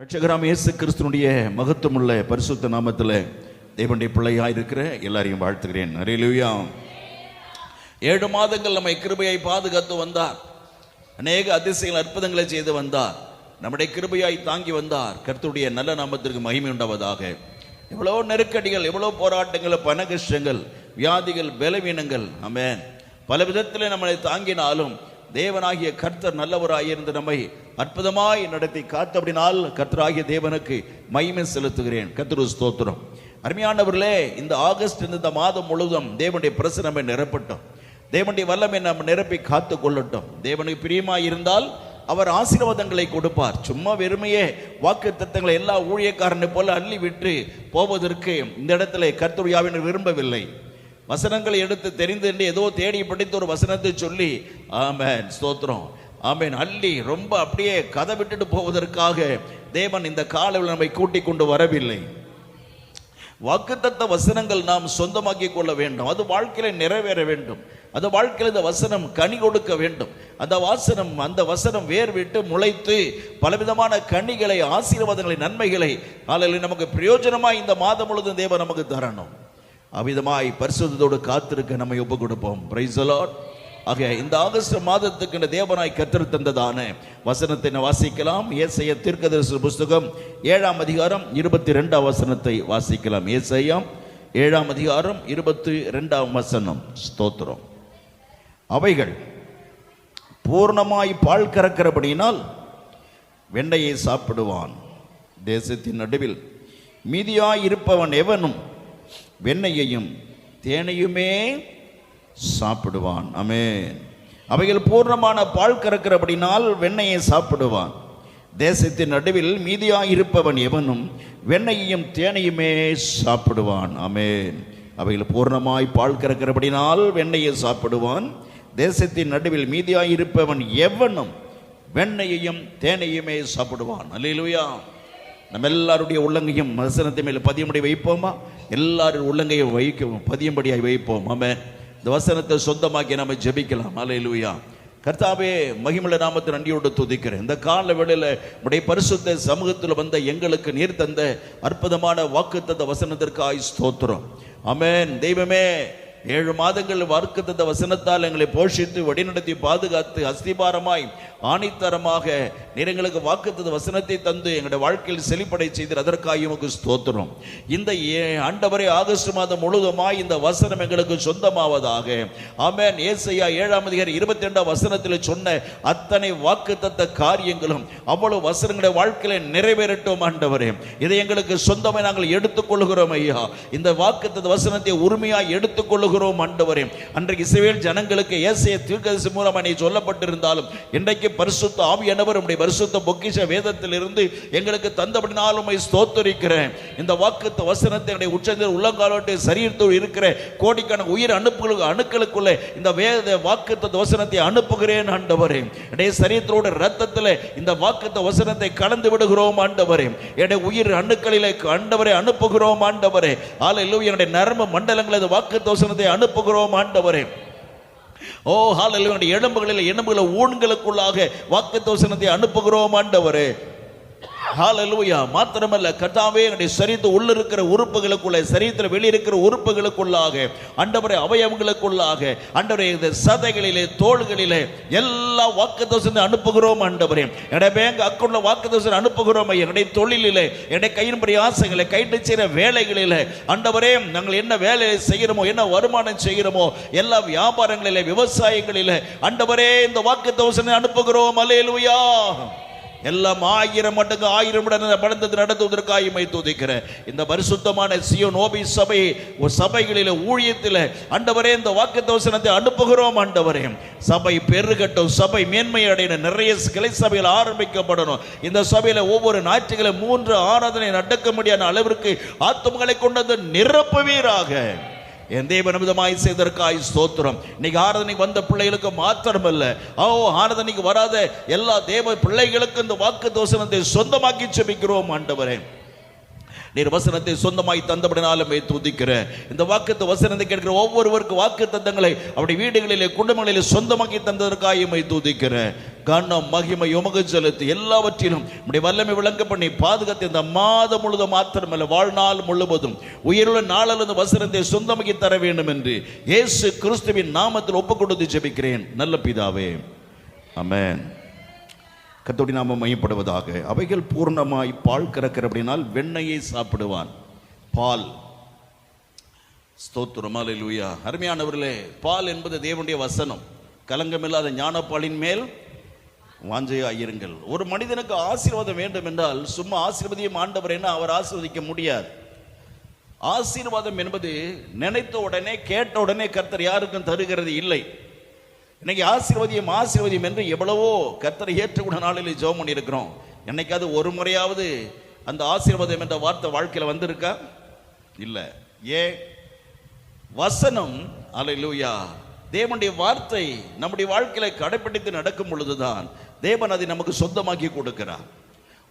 ரட்சகராம் இயேசு கிறிஸ்துனுடைய மகத்துவமுள்ள பரிசுத்த நாமத்தில் தேவனுடைய பிள்ளையாக இருக்கிற எல்லாரையும் வாழ்த்துகிறேன். அரியலுயா ஏழு மாதங்கள் நம்மை கிருபையை பாதுகாத்து வந்தார். அநேக அதிசயங்கள் அற்புதங்களை செய்து வந்தார். நம்முடைய கிருபையாய் தாங்கி வந்தார். கருத்துடைய நல்ல நாமத்திற்கு மகிமை உண்டாவதாக. எவ்வளோ நெருக்கடிகள் எவ்வளோ போராட்டங்கள் பண கஷ்டங்கள் வியாதிகள் பலவீனங்கள் நம்ம பல விதத்தில் நம்மளை தாங்கினாலும் தேவனாகிய கர்த்தர் நல்லவராயிருந்து நம்மை அற்புதமாய் நடத்தி காத்தபடினால் கர்த்தராகிய தேவனுக்கு மகிமை செலுத்துகிறேன். கர்த்தரு ஸ்தோத்திரம். அருமையானவர்களே இந்த ஆகஸ்ட் இந்த மாதம் முழுவதும் தேவனுடைய பிரசனமை நிரப்பட்டோம். தேவனுடைய வல்லமை நம்ம நிரப்பி காத்து கொள்ளட்டும். தேவனுக்கு பிரியமாக இருந்தால் அவர் ஆசீர்வாதங்களை கொடுப்பார். சும்மா வெறுமையே வாக்கு தத்தங்களை எல்லா ஊழியக்காரனை போல அள்ளி விட்டு போவதற்கு இந்த இடத்துல கர்த்தருயாவினர் விரும்பவில்லை. வசனங்களை எடுத்து தெரிந்து என்று ஏதோ தேடி படித்த ஒரு வசனத்தை சொல்லி ஆமேன் ஸ்தோத்திரம். ஆமேன். அள்ளி ரொம்ப அப்படியே கதை விட்டுட்டு போவதற்காக தேவன் இந்த காலையில் நம்மை கூட்டிக் கொண்டு வரவில்லை. வாக்குத்தத்த வசனங்கள் நாம் சொந்தமாக்கி கொள்ள வேண்டும். அது வாழ்க்கையில நிறைவேற வேண்டும். அந்த வாழ்க்கையில் இந்த வசனம் கனி கொடுக்க வேண்டும். அந்த வாசனம் அந்த வசனம் வேர் விட்டு முளைத்து பலவிதமான கனிகளை ஆசீர்வாதங்களை நன்மைகளை அதில் நமக்கு பிரயோஜனமாக இந்த மாதம் முழுவதும் தேவன் நமக்கு தரணும். அவிதமாய் பரிசுத்தோடு காத்திருக்க நம்மை ஒப்பு கொடுப்போம் பிரைஸ் ஆக இந்த ஆகஸ்ட் மாதத்துக்கு இந்த தேவனாய் கத்தர் தந்ததான வசனத்தை வாசிக்கலாம். ஏசைய தீர்க்கதரிசி புஸ்தகம் ஏழாம் அதிகாரம் இருபத்தி ரெண்டாம் வசனத்தை வாசிக்கலாம். ஏசையம் ஏழாம் அதிகாரம் இருபத்தி ரெண்டாம் வசனம். ஸ்தோத்திரம். அவைகள் பூர்ணமாய் பால் கறக்கிறபடியினால் வெண்டையை சாப்பிடுவான். தேசத்தின் நடுவில் மீதியாய் இருப்பவன் எவனும் வெண்ணையையும் தேனையுமே சாப்பிடுவான். அமேன் அவைகள் பூர்ணமான பால் கறக்கிறபடினால் வெண்ணையை சாப்பிடுவான். தேசத்தின் நடுவில் மீதியாக இருப்பவன் எவனும் வெண்ணையையும் தேனையுமே சாப்பிடுவான். அமேன் அவைகள் பூர்ணமாய் பால் கறக்கிறபடினால் வெண்ணையை சாப்பிடுவான். தேசத்தின் நடுவில் மீதியாக இருப்பவன் எவனும் வெண்ணையையும் தேனையுமே சாப்பிடுவான். அல்லையிலுயா நம்ம எல்லாருடைய உள்ளங்கையும் வசனத்தை மேல பதியும்படி வைப்போமா? எல்லாரும் உள்ளங்கையும் வைக்கவும் பதியும்படியாய் வைப்போம். ஆமே இந்த வசனத்தை சொந்தமாக்கி நம்ம ஜெபிக்கலாம். அல்லேலூயா கர்த்தாவே மகிமலை நாமத்தை நன்றியோடு துதிக்கிறேன். இந்த கால வேளையில் உடைய பரிசுத்த சமூகத்தில் வந்த எங்களுக்கு நீர் தந்த அற்புதமான வாக்குத்தந்த வசனத்திற்காய் ஸ்தோத்திரம். அமேன் தெய்வமே ஏழு மாதங்கள் வாக்குத்தந்த வசனத்தால் எங்களை போஷித்து வழிநடத்தி பாதுகாத்து அஸ்திபாரமாய் ஆணித்தரமாக நீர் எங்களுக்கு வாக்குத்தது வசனத்தை தந்து எங்களுடைய வாழ்க்கையில் செழிப்படை செய்து அதற்காக உமக்கு ஸ்தோத்திரம். இந்த ஆண்டவரை ஆகஸ்ட் மாதம் முழுதுமாய் இந்த வசனம் எங்களுக்கு சொந்தமாவதாக. ஆமேன். ஏசையா ஏழாம் அதிகாரி இருபத்தி ரெண்டாம் வசனத்தில் சொன்ன அத்தனை வாக்குத்தத்த காரியங்களும் அவ்வளவு வசனங்களுடைய வாழ்க்கையில நிறைவேறட்டும் ஆண்டவரே. இதை எங்களுக்கு சொந்தமாய் நாங்கள் எடுத்துக்கொள்கிறோம் ஐயா. இந்த வாக்குத்தத்த வசனத்தை உரிமையாக எடுத்துக்கொள்ளுகிறோம் ஆண்டவரே. அன்றைக்கு இஸ்ரவேல் ஜனங்களுக்கு ஏசைய தீர்க்கதரிசி மூலமாக நீ சொல்லப்பட்டிருந்தாலும் இன்றைக்கு பரிசுத்த ஆவியானவர் உடைய பரிசுத்த பொக்கிஷ வேதத்திலிருந்து எங்களுக்கு தந்தபடினாலும் உண்மை ஸ்தோத்தரிக்கிறேன். இந்த வாக்குத்த வசனத்தை என்னுடைய உச்சத்தில் உள்ளங்காலோட்டு சரீரத்தோடு இருக்கிற கோடிக்கான உயிர் அனுப்புகளுக்கு அணுக்களுக்குள்ளே இந்த வேத வாக்குத்த வசனத்தை அனுப்புகிறேன் ஆண்டவரே. என்னுடைய சரீரத்தோட ரத்தத்தில் இந்த வாக்குத்த வசனத்தை கலந்து விடுகிறோம் ஆண்டவரே. என்னுடைய உயிர் அணுக்களிலே ஆண்டவரை அனுப்புகிறோம் ஆண்டவரே. ஆலையிலும் என்னுடைய நரம்பு மண்டலங்கள் வாக்கு தோசனத்தை வசனத்தை அனுப்புகிறோம் ஆண்டவரே. ஓ ஹாலல் எலும்புகளில் எலும்புகளை ஊன்களுக்குள்ளாக வாக்கு தோசனத்தை அனுப்புகிறோம் ஆண்டவரே. ஹாலலூயா மாத்திரமல்ல கர்த்தாவே என்னுடைய சரீரத்து உள்ள இருக்கிற உறுப்புகளுக்குள்ள சரீரத்தில் வெளியிருக்கிற உறுப்புகளுக்குள்ளாக அண்டவரை அவயவங்களுக்குள்ளாக அண்டவரை இந்த சதைகளிலே தோள்களிலே எல்லா வாக்குத்தோசனை அனுப்புகிறோம் ஆண்டவரே என்னுடைய பேங்க் அக்கௌண்ட்ல வாக்குத்தோசனை அனுப்புகிறோம் என்னுடைய தொழிலிலே என்னுடைய கையின்படி ஆசைகளை கைட்டு செய்கிற வேலைகளிலே ஆண்டவரே நாங்கள் என்ன வேலையை செய்கிறோமோ என்ன வருமானம் செய்கிறோமோ எல்லா வியாபாரங்களிலே விவசாயங்களிலே ஆண்டவரே இந்த வாக்குத்தோசனை அனுப்புகிறோம். அல்லேலூயா எல்லாம் ஆயிரம் மடங்கு ஆயிரம் மடங்கு படந்தது நடத்துவதற்காக இமை துதிக்கிறேன். இந்த பரிசுத்தமான சியோ நோபி சபை ஒரு சபைகளில் ஊழியத்தில் ஆண்டவரே இந்த வாக்கு தோசனத்தை அனுப்புகிறோம் ஆண்டவரே. சபை பெருகட்டும் சபை மேன்மை அடையணும். நிறைய கிளை சபையில் ஆரம்பிக்கப்படணும். இந்த சபையில் ஒவ்வொரு ஞாயிற்றுகளை மூன்று ஆராதனை நடக்க முடியாத அளவிற்கு ஆத்மங்களை கொண்டு வந்து நிரப்புவீராக. என் தேவன் விதமாய் செய்தற்காய் ஸ்தோத்திரம். இன்னைக்கு ஆராதனைக்கு வந்த பிள்ளைகளுக்கு மாத்திரமல்ல. ஓ ஆராதனைக்கு வராத எல்லா தேவ பிள்ளைகளுக்கும் இந்த வாக்கு தோசனத்தை சொந்தமாக்கி செபிக்கிறோம் ஆண்டவரே. நீர் வசனத்தை சொந்தமாய் தந்தபடினாலும் துதிக்கிறேன் இந்த வாக்குத்த வசனத்தை கேட்கிற ஒவ்வொருவருக்கு வாக்கு தந்தங்களை அவருடைய வீடுகளிலே குடும்பங்களிலே சொந்தமாக்கி தந்ததற்காக துதிக்கிறேன் கனம் மகிமை உமக செலுத்தி எல்லாவற்றிலும் நம்முடைய வல்லமை விளங்க பண்ணி பாதுகாத்து இந்த மாதம் முழுதும் மாத்திரமல்ல வாழ்நாள் முழுவதும் உயிருள்ள நாளிலிருந்து வசனத்தை சொந்தமாக்கி தர வேண்டும் என்று இயேசு கிறிஸ்துவின் நாமத்தில் ஒப்புக் கொடுத்து ஜெபிக்கிறேன். நல்ல பிதாவே அமேன் கத்தோடி நாம மையப்படுவதாக அவைகள் பூர்ணமாய் பால் கறக்கிற அப்படினால் வெண்ணையை சாப்பிடுவான். பால். ஸ்தோத்திரமாலே லூயா அருமையானவர்களே பால் என்பது தேவனுடைய வசனம். கலங்கமில்லாத ஞானப்பாலின் மேல் வாஞ்சையாயிருங்கள் ஒரு மனிதனுக்கு ஆசீர்வாதம் வேண்டும் என்றால் சும்மா ஆசீர்வதியும் ஆண்டவர் என்ன அவர் ஆசீர்வதிக்க முடியாது. ஆசீர்வாதம் என்பது நினைத்த உடனே கேட்ட உடனே கர்த்தர் யாருக்கும் தருகிறது இல்லை. இன்னைக்கு ஆசீர்வதியம் ஆசீர்வதியம் என்று எவ்வளவோ கர்த்தரை ஏற்றுக்கூட நாளில் ஜோம் பண்ணியிருக்கிறோம். என்னைக்காவது ஒரு முறையாவது அந்த ஆசீர்வாதம் என்ற வார்த்தை வாழ்க்கையில் வந்திருக்கா? இல்லை. ஏன் வசனம் அல்லேலூயா தேவனுடைய வார்த்தை நம்முடைய வாழ்க்கையில கடைப்பிடித்து நடக்கும் பொழுதுதான் தேவன் அதை நமக்கு சொந்தமாக்கி கொடுக்கிறார்.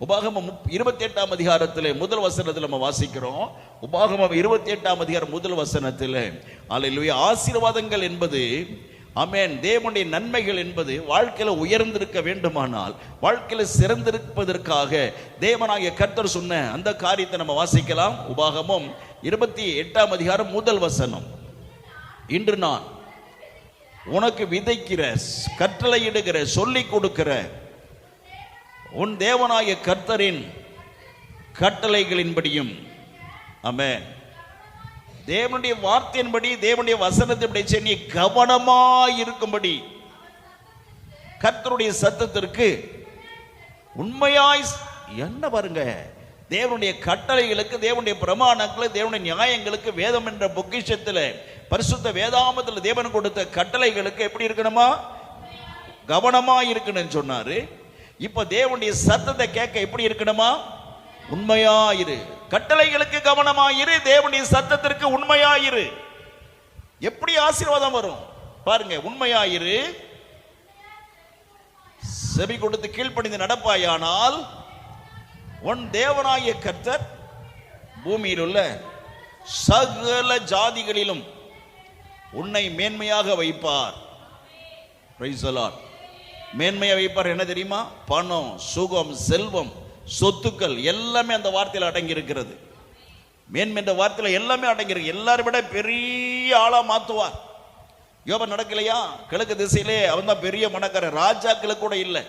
உபாகமம் இருபத்தி எட்டாம் அதிகாரத்தில் முதல் வசனத்தில் நம்ம வாசிக்கிறோம். உபாகமம் இருபத்தி எட்டாம் அதிகாரம் முதல் வசனத்தில். அல்லேலூயா ஆசீர்வாதங்கள் என்பது அமேன் தேவனுடைய நன்மைகள் என்பது வாழ்க்கையில் உயர்ந்திருக்க வேண்டுமானால் வாழ்க்கையில் சிறந்திருப்பதற்காக தேவனாகிய கர்த்தர் சொன்ன அந்த காரியத்தை நம்ம வாசிக்கலாம். உபாகமம் இருபத்தி எட்டாம் அதிகாரம் முதல் வசனம். இன்று நான் உனக்கு விதைக்கிற கட்டளையிடுகிற சொல்லி கொடுக்கிற உன் தேவனாய கர்த்தரின் கட்டளைகளின்படியும். ஆமே தேவனுடைய வார்த்தையின்படி தேவனுடைய வசனத்தின்படி செய் நீ கவனமாய் இருக்கும்படி கர்த்தருடைய சத்தத்திற்கு உண்மையாய் என்ன பாருங்க. தேவனுடைய கட்டளைகளுக்கு தேவனுடைய பிரமாணங்களுக்கு தேவனுடைய நியாயங்களுக்கு வேதம் என்ற பொக்கிஷத்துல பரிசுத்த வேதாமத்துல தேவன் கொடுத்த கட்டளைகளுக்கு எப்படி இருக்கணுமா? கவனமா இருக்கணும்னு சொன்னாரு. இப்ப தேவனுடைய சத்தத்தை கேட்க எப்படி இருக்கணுமா? உண்மையாயிரு கட்டளைகளுக்கு கவனமாயிரு தேவனுடைய சத்தத்திற்கு உண்மையாயிரு எப்படி ஆசீர்வாதம் வரும்? பாருங்க உண்மையாயிரு செபி கொடுத்து கீழ்ப்படிந்து நடப்பாயானால் உன் தேவனாய கர்த்தர் பூமியில் உள்ள சகல ஜாதிகளிலும் உன்னை மேன்மையாக வைப்பார். மேன்மையாக வைப்பார் என்ன தெரியுமா? பணம் சுகம் செல்வம் சொத்துக்கள் எல்லாமே அந்த வார்த்தையில் அடங்கி இருக்கிறது மேன்மை என்ற வார்த்தையில் எல்லாமே அடங்கியிருக்கு. எல்லாரும் விட பெரிய ஆளாக மாற்றுவார் யோபன் நடக்கலையா? கிழக்கு திசையிலே அவன் தான் பெரிய மணக்காரன். ராஜாக்களுக்கு கூட இல்லை.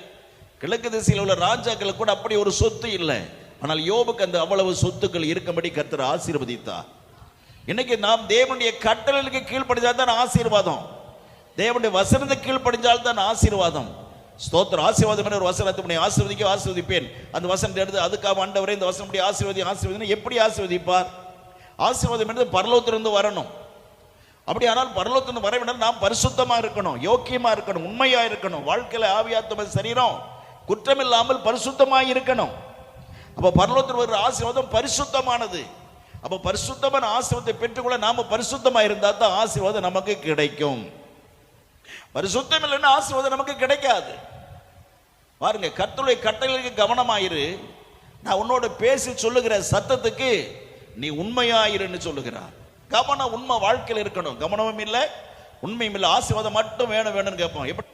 கிழக்கு திசையில் உள்ள ராஜாக்களுக்கு கூட அப்படி ஒரு சொத்து இல்லை. ஆனால் யோபுக்கு அந்த அவ்வளவு சொத்துக்கள் இருக்கும்படி கர்த்தர் ஆசீர்வதித்தார். இன்னைக்கு நாம் தேவனுடைய கட்டளைக்கு கீழ்ப்படிஞ்சால் தான் ஆசீர்வாதம். தேவனுடைய வசனத்துக்கு கீழ்ப்படிஞ்சால் தான் ஆசீர்வாதம். ஸ்தோத்திர ஆசீர்வாதம் ஒரு வசனத்தை ஆசீர்வதிக்க ஆசீர்வதிப்பேன். அந்த வசனத்தை எடுத்து அதுக்காக ஆண்டவரே இந்த வசனம் ஆசீர்வதி ஆசீர்வதினா எப்படி ஆசீர்வதிப்பார்? ஆசீர்வாதம் என்பது பரலோகத்திலிருந்து வரணும். அப்படி ஆனால் பரலோகத்திலிருந்து வர வேண்டும் நாம் பரிசுத்தமாக இருக்கணும் யோக்கியமாக இருக்கணும் உண்மையாக இருக்கணும். வாழ்க்கையில் ஆவியாத்தம சரீரம். குற்றமில்லாமல் பரிசுத்தமாக இருக்கணும் அப்போ பரலோகத்தில் வர்ற ஆசீர்வாதம் பரிசுத்தமானது. அப்போ பரிசுத்தமான ஆசீர்வாதத்தை பெற்றுக்கொள்ள நாம பரிசுத்தமாக இருந்தால் தான் ஆசீர்வாதம் நமக்கு கிடைக்கும். பரிசுத்தம் இல்லைன்னா ஆசீர்வாதம் நமக்கு கிடைக்காது. பாருங்க கத்தருடைய கட்டளைக்கு கவனமாயிரு. நான் உன்னோட பேசி சொல்லுகிற சத்தத்துக்கு நீ உண்மையாயிருன்னு சொல்லுகிறார். கவனம் உண்மை வாழ்க்கையில் இருக்கணும். கவனமும் இல்லை உண்மையும் இல்லை. ஆசீர்வாதம் மட்டும் வேணும் வேணும்னு கேட்போம். எப்படி?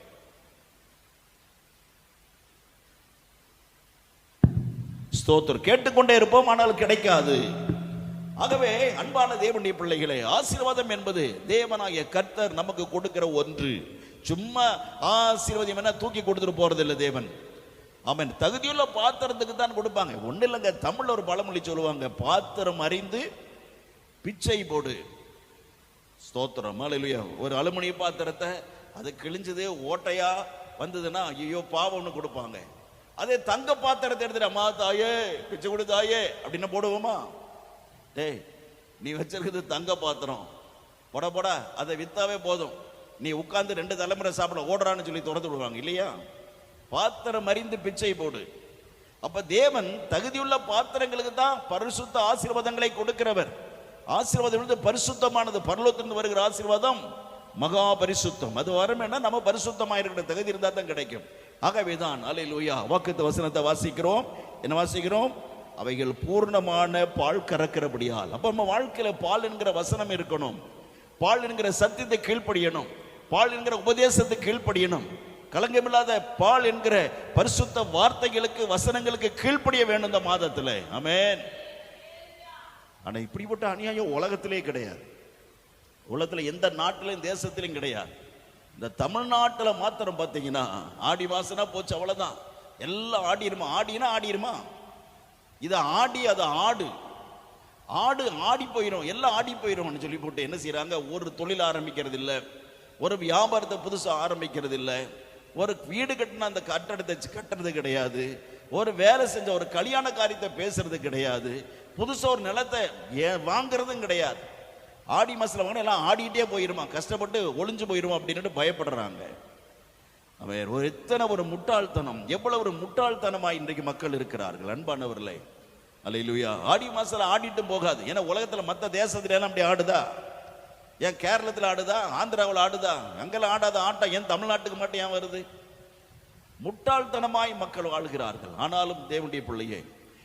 ஸ்தோத்திரம். கேட்டுக்கொண்டே இருப்போம் ஆனால் கிடைக்காது. ஆகவே அன்பான தேவனுடைய பிள்ளைகளே ஆசீர்வாதம் என்பது தேவனாகிய கர்த்தர் நமக்கு கொடுக்கிற ஒன்று. சும்மா ஆசீர்வாதம் என்ன தூக்கி கொடுத்துட்டு போறது இல்லை தேவன். அவன் தகுதியுள்ள பாத்திரத்துக்கு தான் கொடுப்பாங்க. ஒன்றும் இல்லைங்க தமிழில் ஒரு பழமொழி சொல்லுவாங்க பாத்திரம் அறிந்து பிச்சை போடு. ஸ்தோத்திரம் இல்லையா ஒரு அலுமினிய பாத்திரத்தை அது கிழிஞ்சது ஓட்டையா வந்ததுன்னா ஐயோ பாவம்னு கொடுப்பாங்க. அதே தங்க பாத்திரத்தை எடுத்துட்டு அம்மா தாயே பிச்சை கொடு தாயே அப்படின்னு போடுவோமா? டேய் நீ வச்சிருக்கிறது தங்க பாத்திரம். போட போட அதை வித்தாவே போதும். நீ உட்காந்து ரெண்டு தலைமுறை சாப்பிட ஓடுறான்னு சொல்லி துரத்து விடுவாங்க இல்லையா? பாத்திரம் அறிந்து பிச்சை போடு. அப்ப தேவன் தகுதியுள்ள பாத்திரங்களுக்கு தான் பரிசுத்த ஆசீர்வாதங்களை கொடுக்கிறவர். ஆசீர்வாதம் வந்து பரிசுத்தமானது. பரலோகத்திலிருந்து வருகிற ஆசீர்வாதம் மகா பரிசுத்தம். அது வரமேனா நம்ம பரிசுத்தமாக இருக்கிற தகுதி இருந்தால் தான் கிடைக்கும். ஆகவேதான் அலை லூயா வாக்குத்த வசனத்தை வாசிக்கிறோம். என்ன வாசிக்கிறோம்? அவைகள் பூர்ணமான பால் கறக்கிறபடியால். அப்ப நம்ம வாழ்க்கையில பால் என்கிற வசனம் இருக்கணும். பால் என்கிற சத்தியத்தை கீழ்ப்படியணும். பால் என்கிற உபதேசத்தை கீழ்ப்படியணும். களங்கமில்லாத பால் என்கிற பரிசுத்த வார்த்தைகளுக்கு வசனங்களுக்கு கீழ்ப்படிய வேண்டும் இந்த மாதத்துல. ஆமென். ஆனா இப்படிப்பட்ட அநியாயம் உலகத்திலே கிடையாது. உலகத்துல எந்த நாட்டிலும் தேசத்திலும் கிடையாது. இந்த தமிழ்நாட்டில் மாத்திரம் பார்த்தீங்கன்னா ஆடி மாசனா போச்சு அவ்வளோதான் எல்லாம் ஆடிருமா ஆடினா ஆடிருமா இதை ஆடி அது ஆடு. ஆடு ஆடி போயிடும் எல்லாம் ஆடி போயிடும்னு சொல்லி போட்டு என்ன செய்கிறாங்க ஒரு தொழில் ஆரம்பிக்கிறது இல்லை. ஒரு வியாபாரத்தை புதுசாக ஆரம்பிக்கிறது இல்லை. ஒரு வீடு கட்டின அந்த கட்டடத்தை கட்டுறது கிடையாது. ஒரு வேலை செஞ்ச ஒரு கல்யாண காரியத்தை பேசுறது கிடையாது. புதுசாக ஒரு நிலத்தை ஏ- வாங்குறதும் கிடையாது. ஆடி மாசத்துல வாங்கினா எல்லாம் ஆடிட்டே போயிருமா கஷ்டப்பட்டு ஒளிஞ்சு போயிருமா அப்படின்னுட்டு பயப்படுறாங்க. அவர் ஒரு எத்தனை ஒரு முட்டாள்தனம் எவ்வளவு ஒரு முட்டாள்தனமா இன்றைக்கு மக்கள் இருக்கிறார்கள் அன்பானவர்களே. அல்லேலூயா. ஆடி மாசத்துல ஆடிட்டும் போகாது. ஏன்னா உலகத்துல மத்த தேசத்துல எல்லாம் அப்படி ஆடுதா? ஏன் கேரளத்தில் ஆடுதா? ஆந்திராவில் ஆடுதா? அங்கெல்லாம் ஆடாத ஆட்டம் ஏன் தமிழ்நாட்டுக்கு மட்டும் ஏன் வருது? முட்டாள்தனமாய் மக்கள் வாழ்கிறார்கள். ஆனாலும் தேவனுடைய பிள்ளையே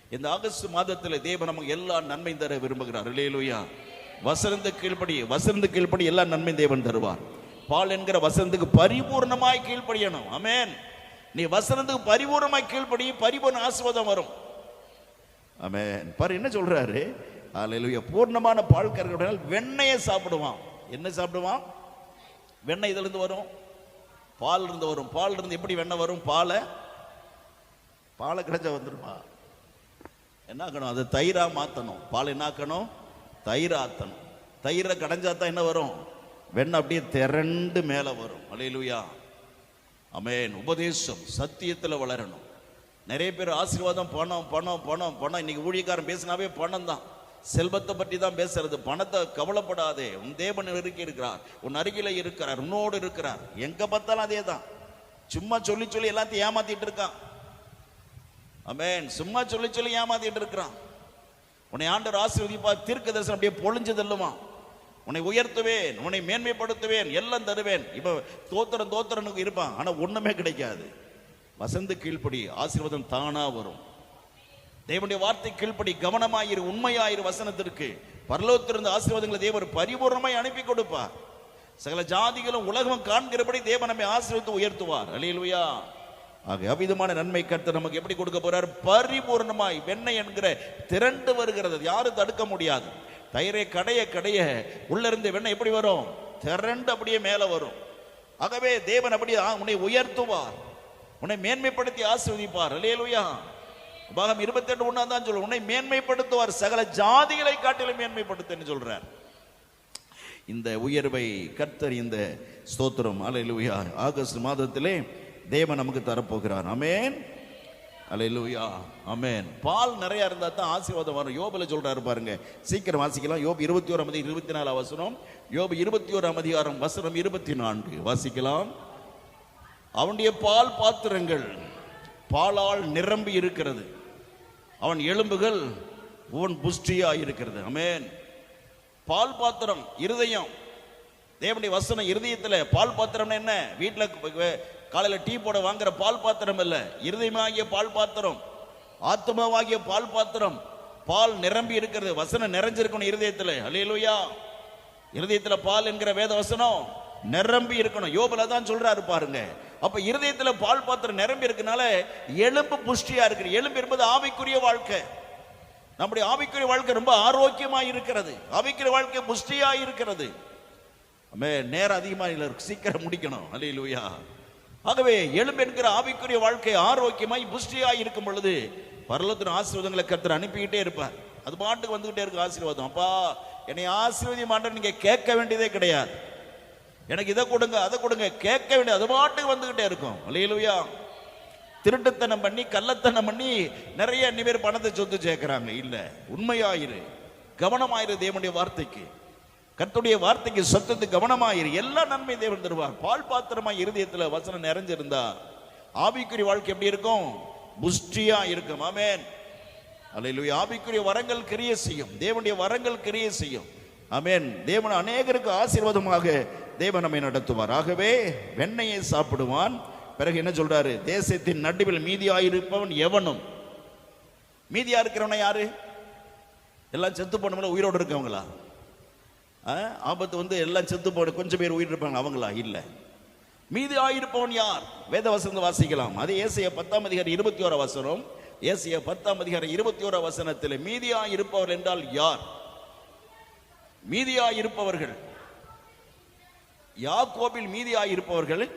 இந்த ஆகஸ்ட் மாதத்தில் தேவன் நமக்கு எல்லா நன்மை தர விரும்புகிறார். இல்லையிலுயா வசந்த கீழ்ப்படி வசந்த கீழ்ப்படி எல்லா நன்மை தேவன் தருவார். பால் என்கிற வசனத்துக்கு பரிபூர்ணமாய் கீழ்ப்படியணும். அமேன் நீ வசனத்துக்கு பரிபூர்ணமாய் கீழ்ப்படி பரிபூர்ண ஆசிர்வாதம் வரும். அமேன் பாரு என்ன சொல்றாரு? அதில் பூர்ணமான பால் கறக்கிறதால் வெண்ணெயை சாப்பிடுவான். என்ன சாப்பிடுவான்? வெண்ணெய் இதிலிருந்து வரும்? பால் இருந்து வரும். பால் இருந்து எப்படி வெண்ணெய் வரும்? பாலை பாலை கிடைச்சா வந்துருமா என்ன ஆக்கணும் அதை தயிராக மாற்றணும் பால் என்ன தயிர் ஆத்தணும் தயிரை கடைஞ்சா என்ன வரும்? வெண்ணெய் அப்படியே திரண்டு மேலே வரும். அலையிலுயா. அமேன். உபதேசம். சத்தியத்தில் வளரணும். நிறைய பேர் ஆசீர்வாதம் பணம் பணம் பணம் பணம். இன்னைக்கு ஊழியக்காரன் பேசினாவே பணம் தான். செல்வத்தை பற்றி தான் பேசுறது. பணத்தை கவலைப்படாதே. உன் தேவன் இருக்க இருக்கிறார். உன் அருகில இருக்கிறார். உன்னோடு இருக்கிறார். எங்க பார்த்தாலும் அதே தான். சும்மா சொல்லி சொல்லி எல்லாத்தையும் ஏமாத்திட்டு இருக்கான். அமேன். சும்மா சொல்லி சொல்லி ஏமாத்திட்டு இருக்கிறான். உன்னை ஆண்டவர் ஆசீர்வதிப்பா தீர்க்க தரிசனம் அப்படியே பொழிஞ்சு தள்ளுமா? உன்னை உயர்த்துவேன் உன்னை மேன்மைப்படுத்துவேன் எல்லாம் தருவேன். இப்ப தோத்திரம் தோத்திரனுக்கு இருப்பான் ஆனா ஒண்ணுமே கிடைக்காது. வசந்து கீழ்ப்படி ஆசீர்வாதம் தானா வரும். தேவனுடைய வார்த்தை கீழ்ப்படி கவனமாயிரு உண்மையாயிரு வசனத்திற்கு. பரலோகத்திலிருந்து ஆசீர்வாதங்களை தேவர் பரிபூர்ணமாய் அனுப்பி கொடுப்பார். சகல ஜாதிகளும் உலகம் காண்கிறபடி தேவன் நம்மை ஆசீர்வதித்து உயர்த்துவார். அல்லேலூயா ஆக அவிதமான நன்மை கருத்து நமக்கு எப்படி கொடுக்க போறார்? பரிபூர்ணமாய் வெண்ணெய் என்கிற திரண்டு வருகிறது. யாரும் தடுக்க முடியாது. தயிரை கடைய கடைய உள்ள இருந்து வெண்ணெய் எப்படி வரும்? திரண்டு அப்படியே மேல வரும். ஆகவே தேவன் அப்படியே ஆ- உன்னை உயர்த்துவார். உன்னை மேன்மைப்படுத்தி ஆசிர்வதிப்பார். அல்லேலூயா. பாகம் இருபத்தி ரெண்டு ஒண்ணா தான் சொல்ல உன்னை மேன்மைப்படுத்துவார். சகல ஜாதிகளை காட்டிலும் மேன்மைப்படுத்துன்னு சொல்றார். இந்த உயர்வை கர்த்தர் இந்த ஸ்தோத்திரம். அலையிலுயா ஆகஸ்ட் மாதத்திலே தேவன் நமக்கு தரப்போகிறார். அமேன் அலையிலுயா அமேன் பால் நிறைய இருந்தால் தான் ஆசீர்வாதம் வரும். யோபில் சொல்கிறாரு பாருங்க. சீக்கிரம் வாசிக்கலாம். யோபு இருபத்தி ஓராம் அதிகாரம் இருபத்தி நாலு வசனம். யோபு இருபத்தி ஓராம் அதிகாரம் வசனம் இருபத்தி நான்கு வாசிக்கலாம். அவனுடைய பால் பாத்திரங்கள் பாலால் நிரம்பி இருக்கிறது. அவன் எலும்புகள் உன் புஷ்டியா இருக்கிறது. அமேன் பால் பாத்திரம் இருதயம். தேவனுடைய வசனம் இருதயத்தில் பால் பாத்திரம்னு என்ன? வீட்டில் காலையில் டீ போட வாங்குற பால் பாத்திரம் இல்ல. இருதயமாகிய பால் பாத்திரம் ஆத்மாவாகிய பால் பாத்திரம் பால் நிரம்பி இருக்கிறது வசனம் நிறைஞ்சிருக்கணும் இருதயத்துல. அலையலுயா இருதயத்துல பால் என்கிற வேத வசனம் நிரம்பி இருக்கணும். யோபல தான் சொல்றாரு பாருங்க. அப்ப இருதயத்துல பால் பாத்திரம் நிரம்பி இருக்கனால எலும்பு புஷ்டியா இருக்கு எலும்பு என்பது ஆவிக்குரிய வாழ்க்கை. நம்முடைய ஆவிக்குரிய வாழ்க்கை ரொம்ப ஆரோக்கியமா இருக்கிறது. ஆவிக்குரிய வாழ்க்கை புஷ்டியா இருக்கிறது. நேரம் அதிகமா இல்ல சீக்கிரம் முடிக்கணும். அல்லேலூயா ஆகவே எலும்பு என்கிற ஆவிக்குரிய வாழ்க்கை ஆரோக்கியமாய் புஷ்டியாய் இருக்கும் பொழுது பரலத்தின் ஆசீர்வாதங்களை கர்த்தர் அனுப்பிக்கிட்டே இருப்பார். அது பாட்டுக்கு வந்துகிட்டே இருக்கும் ஆசீர்வாதம். அப்பா என்னை ஆசீர்வதி மாட்டேன் நீங்க கேட்க வேண்டியதே கிடையாது. எனக்கு இதை கொடுங்க அதை கொடுங்க கேட்க வேண்டிய அது பாட்டுக்கு வந்துகிட்டே இருக்கும். அல்லேலூயா திருட்டுத்தனம் பண்ணி கள்ளத்தனம் பண்ணி நிறைய பேர் பணத்தை சொத்து சேர்க்கிறாங்க. இல்லை உண்மையாயிரு. கவனமாயிரு தேவனுடைய வார்த்தைக்கு. கர்த்தருடைய வார்த்தைக்கு சத்தத்து கவனமாயிரு. எல்லா நன்மை தேவன் தருவார். பால் பாத்திரமா இருதயத்துல வசனம் நிறைஞ்சிருந்தா ஆவிக்குரிய வாழ்க்கை எப்படி இருக்கும்? புஷ்டியா இருக்கும். அமேன் அல்லேலூயா. ஆவிக்குரிய வரங்கள் கிரிய செய்யும். தேவனுடைய வரங்கள் கிரிய செய்யும். அமேன் தேவன் அநேகருக்கு ஆசீர்வாதமாக தேவன் நம்மை நடத்துவார். ஆகவே வெண்ணையை சாப்பிடுவான். பிறகு என்ன சொல்றாரு? தேசத்தின் நடுவில் மீதியாயிருப்பவன் எவனும்? மீதியா இருக்கிறவன யாரு? எல்லாம் செத்து போனவங்கள உயிரோடு இருக்கவங்களா? ஆபத்து வந்து எல்லாம் செத்து போன கொஞ்சம் பேர் உயிர் இருப்பாங்க அவங்களா? இல்லை. மீதியாயிருப்பவன் யார்? வேத வசந்த வாசிக்கலாம். அது ஏசிய பத்தாம் அதிகாரி இருபத்தி ஓரா வசனம். ஏசிய பத்தாம் அதிகாரி இருபத்தி ஓரா வசனத்தில் மீதியாயிருப்பவர் என்றால் யார்? மீதியாயிருப்பவர்கள். யாக்கோபில் மீதியாயிருப்பவர்கள்.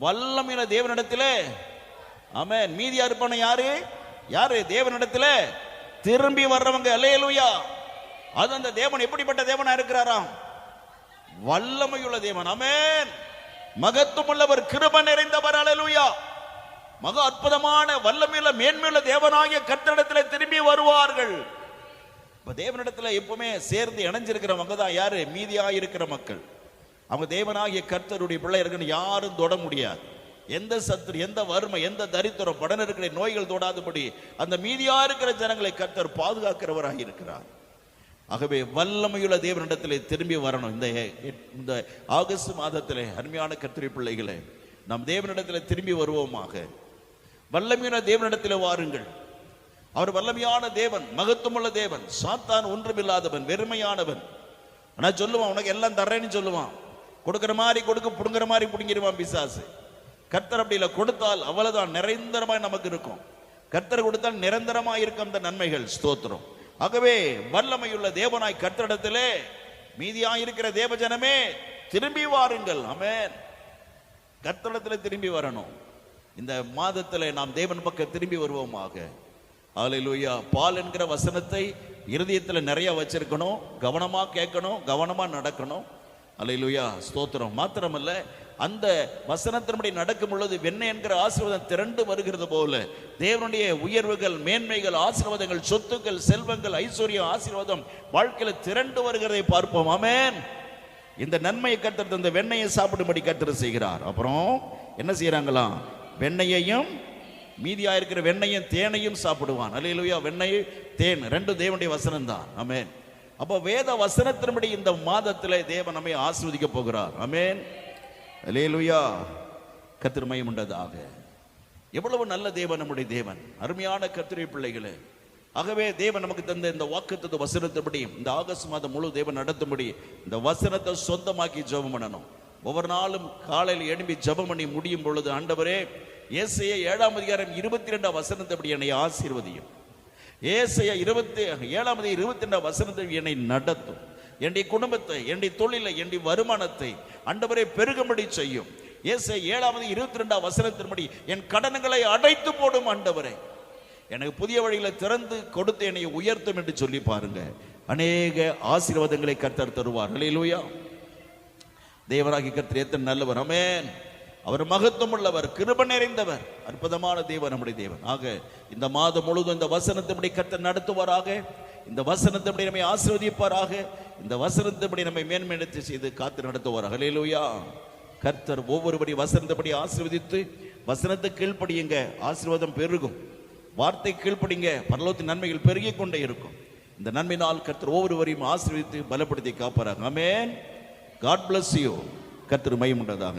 வல்லமின தேவனிடத்தில். ஆமென். மீதியா இருப்பவன் யாரு? யாரு? தேவனிடத்தில். திரும்பி வர்றவங்க. அல்லையலுயா அது அந்த தேவன் எப்படிப்பட்ட தேவனா இருக்கிறாராம்? வல்லமையுள்ள தேவன். அமேன் மகத்துவமுள்ளவர் கிருப நிறைந்தவர். அலலுயா மக அற்புதமான வல்லமையுள்ள மேன்மையுள்ள தேவனாகிய கர்த்தரிடத்திலே திரும்பி வருவார்கள். இப்ப தேவனிடத்துல எப்பவுமே சேர்ந்து இணைஞ்சிருக்கிறவங்க தான் யாரு? மீதியாக இருக்கிற மக்கள். அவங்க தேவனாகிய கர்த்தருடைய பிள்ளைகளுக்கு யாரும் தொட முடியாது. எந்த சத்துரு எந்த வறுமை எந்த தரித்திரம் படன் இருக்கிற நோய்கள் தொடாதபடி அந்த மீதியா இருக்கிற ஜனங்களை கர்த்தர் பாதுகாக்கிறவராக இருக்கிறார். ஆகவே வல்லமையுள்ள தேவனிடத்திலே திரும்பி வரணும். இந்த இந்த ஆகஸ்ட் மாதத்திலே அருமையான கத்திரி பிள்ளைகளே நாம் தேவனிடத்தில் திரும்பி வருவோமாக. வல்லமையான தேவனிடத்தில் வாருங்கள். அவர் வல்லமையான தேவன் மகத்துவமுள்ள தேவன் சாத்தான் ஒன்றுமில்லாதவன் வெறுமையானவன். ஆனால் சொல்லுவான் உனக்கு எல்லாம் தர்றேன்னு சொல்லுவான். கொடுக்குற மாதிரி கொடுக்க புடுங்குற மாதிரி பிடுங்கிடுவான் பிசாசு. கர்த்தர் அப்படி இல்லை. கொடுத்தால் அவ்வளவுதான். நிரந்தரமாய் நமக்கு இருக்கும். கர்த்தர் கொடுத்தால் நிரந்தரமாக இருக்கும் அந்த நன்மைகள். ஸ்தோத்திரம். ஆகவே வல்லமையுள்ள தேவனாய் கர்த்தரிடத்திலே மீதியாயிருக்கிற தேவஜனமே திரும்பி வாருங்கள். அமேன் கர்த்தரிடத்தில் திரும்பி வரணும். இந்த மாதத்தில் நாம் தேவன் பக்கம் திரும்பி வருவோமாக. ஆலையிலூயா பால் என்கிற வசனத்தை இருதயத்தில் நிறைய வச்சிருக்கணும். கவனமாக கேட்கணும். கவனமாக நடக்கணும். ஹalleluya ஸ்தோத்திரம். மாத்திரமல்ல அந்த வசனத்தின்படி நடக்கும் பொழுது வெண்ணெய் என்கிற ஆசீர்வாதம் திரண்டு வருகிறது போல. தேவனுடைய உயர்வுகள் மேன்மைகள் ஆசீர்வாதங்கள் சொத்துக்கள் செல்வங்கள் ஐஸ்வர்யம் ஆசீர்வாதம் வாழ்க்கையில திரண்டு வருகிறதை பார்ப்போம். ஆமேன். இந்த நன்மையை கத்தர் இந்த வெண்ணையை சாப்பிடும்படி கத்தர் செய்கிறார். அப்புறம் என்ன செய்யறாங்களாம் வெண்ணையையும் மீதியா இருக்கிற வெண்ணையும் தேனையும் சாப்பிடுவான். அல்லேலூயா வெண்ணெய் தேன் ரெண்டு தேவனுடைய வசனம் தான் அமேன் அப்போ வேத வசனத்தின்படி இந்த மாதத்திலே தேவன் நம்மை ஆஸ்வதிக்க போகிறார். அமேன் அல்லேலூயா. கத்திரமயம் உண்டதாக. எவ்வளவு நல்ல தேவன் நம்முடைய தேவன். அருமையான கத்திரை பிள்ளைகளே. ஆகவே தேவன் நமக்கு தந்த இந்த வாக்குத்தத்த வசனத்தபடி இந்த ஆகஸ்ட் மாதம் முழு தேவன் நடத்தும்படி இந்த வசனத்தை சொந்தமாக்கி ஜெபம் பண்ணணும். ஒவ்வொரு நாளும் காலையில் எழும்பி ஜெபம் பண்ணி முடியும் பொழுது ஆண்டவரே ஏசைய ஏழாம் அதிகாரம் இருபத்தி ரெண்டாம் வசனத்தபடி என்னை ஆசீர்வதியும். ஏசைய இருபத்தி ஏழாம் அதிகாரம் இருபத்தி ரெண்டாம் வசனத்தை என்னை நடத்தும். என்னுடைய குடும்பத்தை என்னுடைய தொழிலை என்னுடைய வருமானத்தை அண்டவரை பெருகும்படி செய்யும். ஏசை ஏழாவது இருபத்தி ரெண்டாம் வசனத்தின்படி என் கடன்களை அடைத்து போடும் ஆண்டவரே எனக்கு புதிய வழியில் திறந்து கொடுத்து என்னை உயர்த்தும் என்று சொல்லி பாருங்க. அநேக ஆசீர்வாதங்களை கர்த்தர் தருவார். இல்லையா தேவராகி கர்த்தர் எத்தனை நல்லவர். அமேன் அவர் மகத்துவம் உள்ளவர் கிருப நிறைந்தவர் அற்புதமான தேவன் நம்முடைய தேவன். ஆக இந்த மாதம் முழுவதும் இந்த வசனத்தின்படி கத்த நடத்துவாராக இந்த வசனத்தின்படி நம்மை ஆசீர்வதிப்பாராக இந்த வசனத்தின்படி நம்மை மேன்மையடைத்து செய்து காத்து நடத்துவார் ஹalleluya. கர்த்தர் ஒவ்வொருபடி வசனத்தைப்படி ஆசீர்வதித்து வசனத்தை கீழ்ப்படியுங்க ஆசீர்வாதம் பெருகும். வார்த்தை கீழ்ப்படிங்க பரலோகத்தின் நன்மைகள் பெருகிக் கொண்டே இருக்கும். இந்த நன்மையினால் கர்த்தர் ஒவ்வொருவரையும் ஆசீர்வதித்து பலப்படுத்தி காப்பாராங்க அமேன் காட் பிளஸ் யூ கர்த்தர் மையம் உண்டதாக